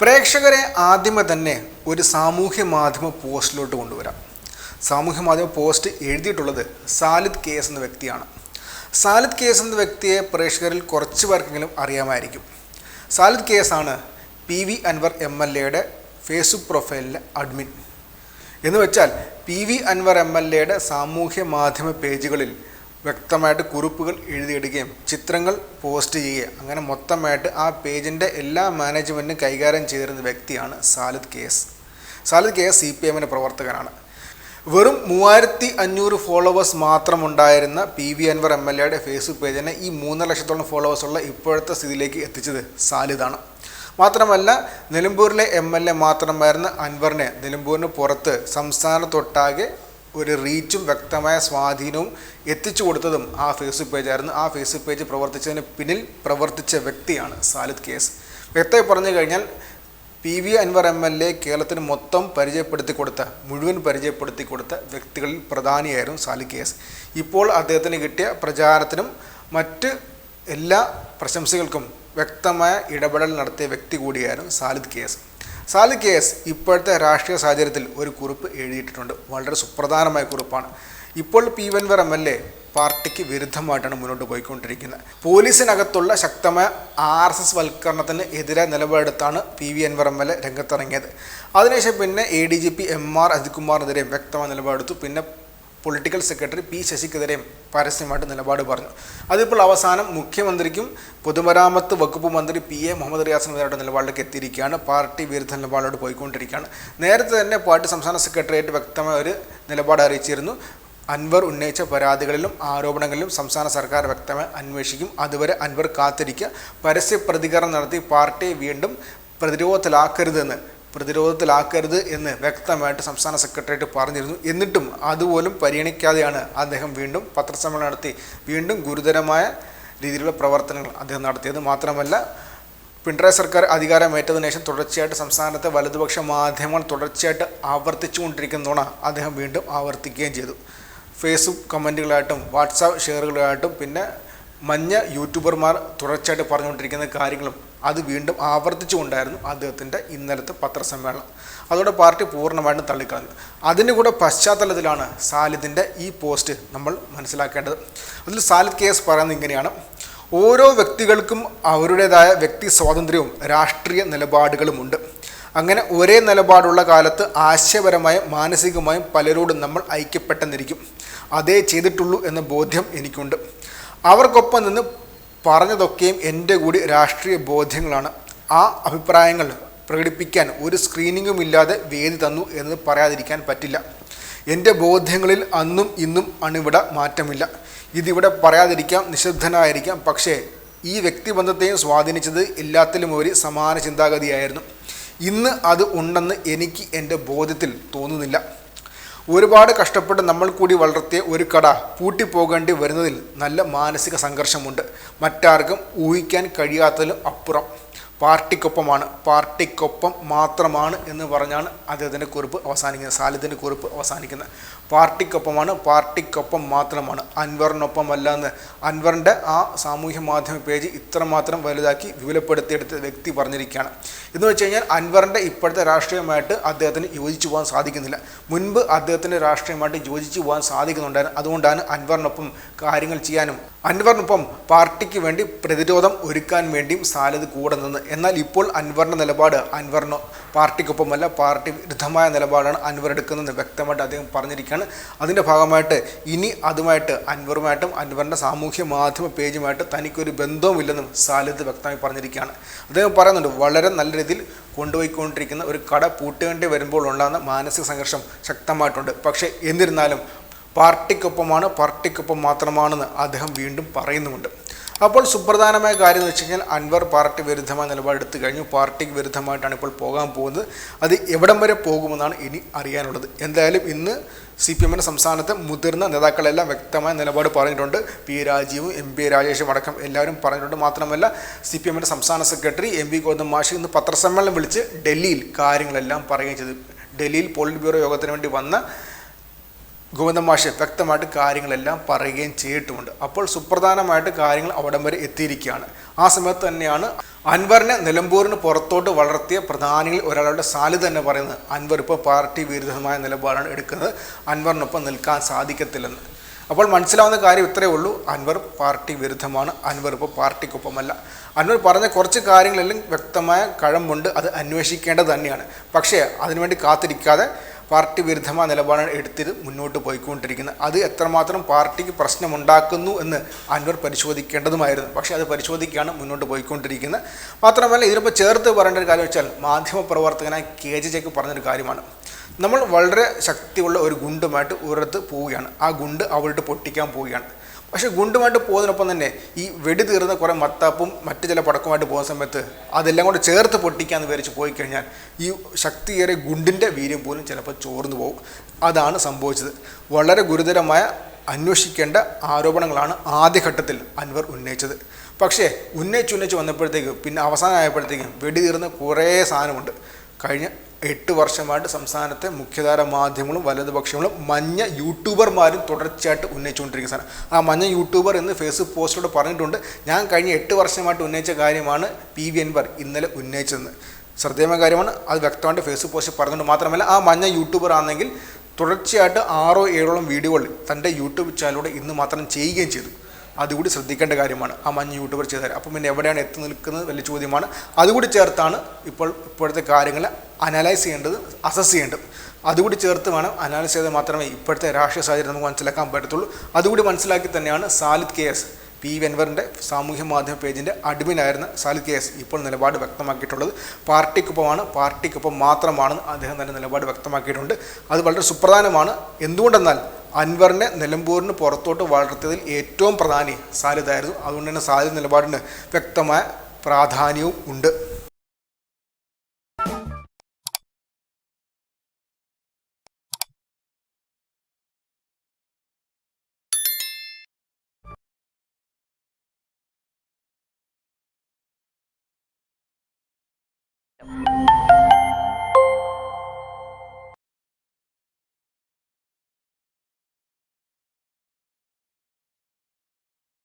പ്രേക്ഷകരെ ആദ്യമേ തന്നെ ഒരു സാമൂഹ്യ മാധ്യമ പോസ്റ്റിലോട്ട് കൊണ്ടുവരാം. സാമൂഹ്യ മാധ്യമ പോസ്റ്റ് എഴുതിയിട്ടുള്ളത് സാലിദ് കേസ് എന്ന വ്യക്തിയാണ്. സാലിദ് കേസ് എന്ന വ്യക്തിയെ പ്രേക്ഷകരിൽ കുറച്ച് പേർക്കെങ്കിലും അറിയാമായിരിക്കും. സാലിദ് കേസാണ് P V Anvar M L എയുടെ ഫേസ്ബുക്ക് പ്രൊഫൈലിലെ അഡ്മിൻ. എന്ന് വെച്ചാൽ P V Anvar M L എയുടെ സാമൂഹ്യ മാധ്യമ പേജുകളിൽ വ്യക്തമായിട്ട് കുറിപ്പുകൾ എഴുതിയെടുക്കുകയും ചിത്രങ്ങൾ പോസ്റ്റ് ചെയ്യുകയും അങ്ങനെ മൊത്തമായിട്ട് ആ പേജിന്റെ എല്ലാ മാനേജ്മെന്റും കൈകാര്യം ചെയ്തിരുന്ന വ്യക്തിയാണ് Salid K S. Salid K S C P എമ്മിന്റെ പ്രവർത്തകനാണ്. വെറും മൂവായിരത്തി അഞ്ഞൂറ് followers മാത്രമുണ്ടായിരുന്ന P V Anvar M L എയുടെ ഫേസ്ബുക്ക് പേജിനെ ഈ മൂന്നര ലക്ഷത്തോളം ഫോളോവേഴ്സുള്ള ഇപ്പോഴത്തെ സ്ഥിതിയിലേക്ക് എത്തിച്ചത് സാലിദാണ്. മാത്രമല്ല നിലമ്പൂരിലെ എം എൽ എ മാത്രമായിരുന്ന അൻവറിനെ നിലമ്പൂരിന് പുറത്ത് സംസ്ഥാനത്തൊട്ടാകെ ഒരു റീച്ചും വ്യക്തമായ സ്വാധീനവും എത്തിച്ചു കൊടുത്തതും ആ ഫേസ്ബുക്ക് പേജായിരുന്നു ആ ഫേസ്ബുക്ക് പേജ് പ്രവർത്തിച്ചതിന് പിന്നിൽ പ്രവർത്തിച്ച വ്യക്തിയാണ് സാലിദ് കേസ്. വ്യക്തമായി പറഞ്ഞു കഴിഞ്ഞാൽ P V Anvar M L A കേരളത്തിന് മൊത്തം പരിചയപ്പെടുത്തി കൊടുത്ത മുഴുവൻ പരിചയപ്പെടുത്തി കൊടുത്ത വ്യക്തികളിൽ പ്രധാനിയായിരുന്നു സാലിദ് കേസ്. ഇപ്പോൾ അദ്ദേഹത്തിന് കിട്ടിയ പ്രചാരത്തിനും മറ്റ് എല്ലാ പ്രശംസകൾക്കും വ്യക്തമായ ഇടപെടൽ നടത്തിയ വ്യക്തി കൂടിയായിരുന്നു സാലിദ് കേസ്. സാലിദ് കേസ് ഇപ്പോഴത്തെ രാഷ്ട്രീയ സാഹചര്യത്തിൽ ഒരു കുറിപ്പ് എഴുതിയിട്ടുണ്ട് വളരെ സുപ്രധാനമായ കുറിപ്പാണ്. ഇപ്പോൾ പി വെൻവർ എം എൽ എ പാർട്ടിക്ക് വിരുദ്ധമായിട്ടാണ് മുന്നോട്ട് പോയിക്കൊണ്ടിരിക്കുന്നത്. പോലീസിനകത്തുള്ള ശക്തമായ ആർ എസ് എസ് വൽക്കരണത്തിന് എതിരെ നിലപാടെടുത്താണ് P V Anvar M L A രംഗത്തിറങ്ങിയത്. അതിനുശേഷം പിന്നെ A D G P M R അജിത്കുമാറിനെതിരെയും വ്യക്തമായ നിലപാടെടുത്തു. പിന്നെ പൊളിറ്റിക്കൽ സെക്രട്ടറി പി ശശിക്കെതിരെയും പരസ്യമായിട്ട് നിലപാട് പറഞ്ഞു. അതിപ്പോൾ അവസാനം മുഖ്യമന്ത്രിക്കും പൊതുമരാമത്ത് വകുപ്പ് മന്ത്രി പി. എ. മുഹമ്മദ് റിയാസിനെതിരായിട്ട് നിലപാടിലേക്ക് എത്തിയിരിക്കുകയാണ്. പാർട്ടി വിരുദ്ധ നിലപാടോട് പോയിക്കൊണ്ടിരിക്കുകയാണ്. നേരത്തെ തന്നെ പാർട്ടി സംസ്ഥാന സെക്രട്ടേറിയറ്റ് വ്യക്തമായ ഒരു നിലപാട് അറിയിച്ചിരുന്നു. അൻവർ ഉന്നയിച്ച പരാതികളിലും ആരോപണങ്ങളിലും സംസ്ഥാന സർക്കാർ വ്യക്തമായി അന്വേഷിക്കും. അതുവരെ അൻവർ കാത്തിരിക്കുക. പരസ്യ പ്രതികരണം നടത്തി പാർട്ടിയെ വീണ്ടും പ്രതിരോധത്തിലാക്കരുതെന്ന് പ്രതിരോധത്തിലാക്കരുത് എന്ന് വ്യക്തമായിട്ട് സംസ്ഥാന സെക്രട്ടേറിയറ്റ് പറഞ്ഞിരുന്നു. എന്നിട്ടും അതുപോലും പരിഗണിക്കാതെയാണ് അദ്ദേഹം വീണ്ടും പത്രസമ്മേളനം നടത്തി. വീണ്ടും ഗുരുതരമായ രീതിയിലുള്ള പ്രവർത്തനങ്ങൾ അദ്ദേഹം നടത്തിയത്. മാത്രമല്ല പിണറായി സർക്കാർ അധികാരമേറ്റതിനു ശേഷം തുടർച്ചയായിട്ട് സംസ്ഥാനത്തെ വലതുപക്ഷ മാധ്യമങ്ങൾ തുടർച്ചയായിട്ട് ആവർത്തിച്ചുകൊണ്ടിരിക്കുന്നതോണ അദ്ദേഹം വീണ്ടും ആവർത്തിക്കുകയും ചെയ്തു. ഫേസ്ബുക്ക് കമന്റുകളായിട്ടും വാട്സാപ്പ് ഷെയറുകളായിട്ടും പിന്നെ മഞ്ഞ യൂട്യൂബർമാർ തുടർച്ചയായിട്ട് പറഞ്ഞുകൊണ്ടിരിക്കുന്ന കാര്യങ്ങളും അത് വീണ്ടും ആവർത്തിച്ചുകൊണ്ടായിരുന്നു അദ്ദേഹത്തിന്റെ ഇന്നലത്തെ പത്രസമ്മേളനം. അതോടെ പാർട്ടി പൂർണമായിട്ടും തള്ളിക്കളഞ്ഞു. അതിന്റെ കൂടെ പശ്ചാത്തലത്തിലാണ് സാലിദിന്റെ ഈ പോസ്റ്റ് നമ്മൾ മനസ്സിലാക്കേണ്ടത്. അതിൽ സാലിദ് കേസ് പറയുന്നത് ഇങ്ങനെയാണ്. ഓരോ വ്യക്തികൾക്കും അവരുടേതായ വ്യക്തി സ്വാതന്ത്ര്യവും രാഷ്ട്രീയ നിലപാടുകളുമുണ്ട്. അങ്ങനെ ഒരേ നിലപാടുള്ള കാലത്ത് ആശയപരമായും മാനസികമായും പലരോടും നമ്മൾ ഐക്യപ്പെട്ടെന്നിരിക്കും. അതേ ചെയ്തിട്ടുള്ളൂ എന്ന ബോധ്യം എനിക്കുണ്ട്. അവർക്കൊപ്പം നിന്ന് പറഞ്ഞതൊക്കെയും എന്റെ കൂടി രാഷ്ട്രീയ ബോധ്യങ്ങളാണ്. ആ അഭിപ്രായങ്ങൾ പ്രകടിപ്പിക്കാൻ ഒരു സ്ക്രീനിങ്ങും ഇല്ലാതെ വേദി തന്നു എന്ന് പറയാതിരിക്കാൻ പറ്റില്ല. എന്റെ ബോധ്യങ്ങളിൽ അന്നും ഇന്നും അണിവിട മാറ്റമില്ല. ഇതിവിടെ പറയാതിരിക്കാം നിശബ്ദനായിരിക്കാം. പക്ഷേ ഈ വ്യക്തിബന്ധത്തെയും സ്വാധീനിച്ചത് എല്ലാത്തിലും ഒരു സമാന ചിന്താഗതിയായിരുന്നു. ഇന്ന് അത് ഉണ്ടെന്ന് എനിക്ക് എന്റെ ബോധ്യത്തിൽ തോന്നുന്നില്ല. ഒരുപാട് കഷ്ടപ്പെട്ട് നമ്മൾ കൂടി വളർത്തിയ ഒരു കട പൂട്ടിപ്പോകേണ്ടി വരുന്നതിൽ നല്ല മാനസിക സംഘർഷമുണ്ട്. മറ്റാർക്കും ഊഹിക്കാൻ കഴിയാത്തതിലും അപ്പുറം. പാർട്ടിക്കൊപ്പമാണ്. പാർട്ടിക്കൊപ്പം മാത്രമാണ് എന്ന് പറഞ്ഞാണ് അദ്ദേഹത്തിന്റെ കുറിപ്പ് അവസാനിക്കുന്നത് സാലിദിന്റെ കുറിപ്പ് അവസാനിക്കുന്നത്. പാർട്ടിക്കൊപ്പമാണ് പാർട്ടിക്കൊപ്പം മാത്രമാണ്. അൻവറിനൊപ്പമല്ല എന്ന് അൻവറിന്റെ ആ സാമൂഹ്യ മാധ്യമ പേജ് ഇത്രമാത്രം വലുതാക്കി വിപുലപ്പെടുത്തിയെടുത്ത വ്യക്തി പറഞ്ഞിരിക്കുകയാണ്. എന്ന് വെച്ച് കഴിഞ്ഞാൽ അൻവറിന്റെ ഇപ്പോഴത്തെ രാഷ്ട്രീയമായിട്ട് അദ്ദേഹത്തിന് യോജിച്ചു പോകാൻ സാധിക്കുന്നില്ല. മുൻപ് അദ്ദേഹത്തിന്റെ രാഷ്ട്രീയമായിട്ട് യോജിച്ചു പോകാൻ സാധിക്കുന്നുണ്ടായിരുന്നു. അതുകൊണ്ടാണ് അൻവറിനൊപ്പം കാര്യങ്ങൾ ചെയ്യാനും അൻവറിനൊപ്പം പാർട്ടിക്ക് വേണ്ടി പ്രതിരോധം ഒരുക്കാൻ വേണ്ടിയും സാലത് കൂടെ നിന്ന്. എന്നാൽ ഇപ്പോൾ അൻവറിന്റെ നിലപാട് അൻവറിനോ പാർട്ടിക്കൊപ്പമല്ല പാർട്ടി വിരുദ്ധമായ നിലപാടാണ് അൻവർ എടുക്കുന്നതെന്ന് വ്യക്തമായിട്ട് അദ്ദേഹം പറഞ്ഞിരിക്കുകയാണ് അതിന്റെ ഭാഗമായിട്ട് ഇനി അതുമായിട്ട് അൻവറുമായിട്ടും അൻവറിന്റെ സാമൂഹ്യ മാധ്യമ പേജുമായിട്ട് തനിക്കൊരു ബന്ധവുമില്ലെന്നും സാലിദ് വ്യക്തമായി പറഞ്ഞിരിക്കുകയാണ്. അദ്ദേഹം പറയുന്നുണ്ട് വളരെ നല്ല രീതിയിൽ കൊണ്ടുപോയിക്കൊണ്ടിരിക്കുന്ന ഒരു കട പൂട്ടേണ്ടി വരുമ്പോൾ ഉണ്ടാകുന്ന മാനസിക സംഘർഷം ശക്തമായിട്ടുണ്ട്. പക്ഷേ എന്നിരുന്നാലും പാർട്ടിക്കൊപ്പമാണ് പാർട്ടിക്കൊപ്പം മാത്രമാണെന്ന് അദ്ദേഹം വീണ്ടും പറയുന്നുമുണ്ട്. അപ്പോൾ സുപ്രധാനമായ കാര്യം എന്ന് വെച്ച് കഴിഞ്ഞാൽ അൻവർ പാർട്ടി വിരുദ്ധമായ നിലപാടെടുത്തു കഴിഞ്ഞു. പാർട്ടിക്ക് വിരുദ്ധമായിട്ടാണ് ഇപ്പോൾ പോകാൻ പോകുന്നത്. അത് എവിടം വരെ പോകുമെന്നാണ് ഇനി അറിയാനുള്ളത്. എന്തായാലും ഇന്ന് സി പി എമ്മിന്റെ സംസ്ഥാനത്തെ മുതിർന്ന നേതാക്കളെല്ലാം വ്യക്തമായ നിലപാട് പറഞ്ഞിട്ടുണ്ട്. പി രാജീവും എം പി രാജേഷും അടക്കം എല്ലാവരും പറഞ്ഞിട്ടുണ്ട്. മാത്രമല്ല സി പി എമ്മിന്റെ സംസ്ഥാന സെക്രട്ടറി എം വി ഗൗതം മാഷി ഇന്ന് പത്രസമ്മേളനം വിളിച്ച് ഡൽഹിയിൽ കാര്യങ്ങളെല്ലാം പറയുകയും ചെയ്തു. ഡൽഹിയിൽ പോളിറ്റ് ബ്യൂറോ യോഗത്തിന് വേണ്ടി വന്ന ഗോവിന്ദൻ മാഷ് വ്യക്തമായിട്ട് കാര്യങ്ങളെല്ലാം പറയുകയും ചെയ്തിട്ടുമുണ്ട്. അപ്പോൾ സുപ്രധാനമായിട്ട് കാര്യങ്ങൾ അവിടം വരെ എത്തിയിരിക്കുകയാണ്. ആ സമയത്ത് തന്നെയാണ് അൻവറിനെ നിലമ്പൂരിന് പുറത്തോട്ട് വളർത്തിയ പ്രധാനികളിൽ ഒരാളുടെ സാലി തന്നെ പറയുന്നത്. അൻവർ ഇപ്പോൾ പാർട്ടി വിരുദ്ധമായ നിലപാടാണ് എടുക്കുന്നത്. അൻവറിനൊപ്പം നിൽക്കാൻ സാധിക്കത്തില്ലെന്ന്. അപ്പോൾ മനസ്സിലാവുന്ന കാര്യം ഇത്രയേ ഉള്ളൂ. അൻവർ പാർട്ടി വിരുദ്ധമാണ്. അൻവർ ഇപ്പോൾ പാർട്ടിക്കൊപ്പമല്ല. അൻവർ പറഞ്ഞ കുറച്ച് കാര്യങ്ങളെല്ലാം വ്യക്തമായ കഴമ്പുണ്ട്. അത് അന്വേഷിക്കേണ്ടത് തന്നെയാണ്. പക്ഷേ അതിനുവേണ്ടി കാത്തിരിക്കാതെ പാർട്ടി വിരുദ്ധമായ നിലപാടാണ് എടുത്തിട്ട് മുന്നോട്ട് പോയിക്കൊണ്ടിരിക്കുന്നത്. അത് എത്രമാത്രം പാർട്ടിക്ക് പ്രശ്നമുണ്ടാക്കുന്നു എന്ന് അൻവർ പരിശോധിക്കേണ്ടതുമായിരുന്നു. പക്ഷേ അത് പരിശോധിക്കുകയാണ് മുന്നോട്ട് പോയിക്കൊണ്ടിരിക്കുന്നത്. മാത്രമല്ല ഇതിനിപ്പോൾ ചേർത്ത് പറയേണ്ട ഒരു കാര്യം വെച്ചാൽ മാധ്യമപ്രവർത്തകനായ കെ ജെ ജെക്ക് പറഞ്ഞൊരു കാര്യമാണ്. നമ്മൾ വളരെ ശക്തിയുള്ള ഒരു ഗുണ്ടുമായിട്ട് ഒരിടത്ത് പോവുകയാണ്. ആ ഗുണ്ട് അവളുടെ പൊട്ടിക്കാൻ പോവുകയാണ്. പക്ഷേ ഗുണ്ടുമായിട്ട് പോകുന്നതിനൊപ്പം തന്നെ ഈ വെടി തീർന്ന കുറേ മത്താപ്പും മറ്റു ചില പടക്കമായിട്ട് പോകുന്ന സമയത്ത് അതെല്ലാം കൂടെ ചേർത്ത് പൊട്ടിക്കാന്ന് വിചാരിച്ച് പോയി കഴിഞ്ഞാൽ ഈ ശക്തിയേറിയ ഗുണ്ടിന്റെ വീര്യം പോലും ചിലപ്പോൾ ചോർന്നു പോകും. അതാണ് സംഭവിച്ചത്. വളരെ ഗുരുതരമായ അന്വേഷിക്കേണ്ട ആരോപണങ്ങളാണ് ആദ്യഘട്ടത്തിൽ അൻവർ ഉന്നയിച്ചത്. പക്ഷേ ഉന്നയിച്ച് ഉന്നയിച്ച് വന്നപ്പോഴത്തേക്ക് പിന്നെ അവസാനമായപ്പോഴത്തേക്കും വെടി തീർന്ന കുറേ സാധനമുണ്ട്. കഴിഞ്ഞ എട്ട് വർഷമായിട്ട് സംസ്ഥാനത്തെ മുഖ്യധാര മാധ്യമങ്ങളും വലതുപക്ഷങ്ങളും മഞ്ഞ യൂട്യൂബർമാരും തുടർച്ചയായിട്ട് ഉന്നയിച്ചുകൊണ്ടിരിക്കുന്ന സാധനം ആ മഞ്ഞ യൂട്യൂബർ എന്ന് ഫേസ്ബുക്ക് പോസ്റ്റിലൂടെ പറഞ്ഞിട്ടുണ്ട് ഞാൻ കഴിഞ്ഞ എട്ട് വർഷമായിട്ട് ഉന്നയിച്ച കാര്യമാണ് പി വി അൻവർ ഇന്നലെ ഉന്നയിച്ചതെന്ന്. ശ്രദ്ധേയമായ കാര്യമാണ് അത് വ്യക്തമായിട്ട് ഫേസ്ബുക്ക് പോസ്റ്റിൽ പറഞ്ഞുകൊണ്ട് മാത്രമല്ല ആ മഞ്ഞ യൂട്യൂബർ ആണെങ്കിൽ തുടർച്ചയായിട്ട് ആറോ ഏഴോളം വീഡിയോകൾ തന്റെ യൂട്യൂബ് ചാനലിലൂടെ ഇന്ന് മാത്രം ചെയ്യുകയും ചെയ്തു. അതുകൂടി ശ്രദ്ധിക്കേണ്ട കാര്യമാണ്. ആ മഞ്ഞ് യൂട്യൂബർ ചെയ്താൽ അപ്പം പിന്നെ എവിടെയാണ് എത്തി നിൽക്കുന്നത് വലിയ ചോദ്യമാണ്. അതുകൂടി ചേർത്താണ് ഇപ്പോൾ ഇപ്പോഴത്തെ കാര്യങ്ങൾ അനലൈസ് ചെയ്യേണ്ടത് അസസ് ചെയ്യേണ്ടത്. അതുകൂടി ചേർത്ത് വേണം അനാലിസ് ചെയ്താൽ മാത്രമേ ഇപ്പോഴത്തെ രാഷ്ട്രീയ സാഹചര്യം നമുക്ക് മനസ്സിലാക്കാൻ പറ്റത്തുള്ളൂ. അതുകൂടി മനസ്സിലാക്കി തന്നെയാണ് സാലിദ് കെ എസ്. പി. വെൻവറിന്റെ സാമൂഹ്യ മാധ്യമ പേജിന്റെ അഡ്മിനായിരുന്ന സാലിദ് കെ എസ് ഇപ്പോൾ നിലപാട് വ്യക്തമാക്കിയിട്ടുള്ളത്. പാർട്ടിക്കൊപ്പമാണ് പാർട്ടിക്കൊപ്പം മാത്രമാണെന്ന് അദ്ദേഹം തന്നെ നിലപാട് വ്യക്തമാക്കിയിട്ടുണ്ട്. അത് വളരെ സുപ്രധാനമാണ്. എന്തുകൊണ്ടെന്നാൽ അൻവറിനെ നിലമ്പൂരിന് പുറത്തോട്ട് വളർത്തിയതിൽ ഏറ്റവും പ്രധാനി സാലിദായിരുന്നു അതുകൊണ്ട് തന്നെ സാലിദ് നിലപാടിന് വ്യക്തമായ പ്രാധാന്യവും ഉണ്ട്.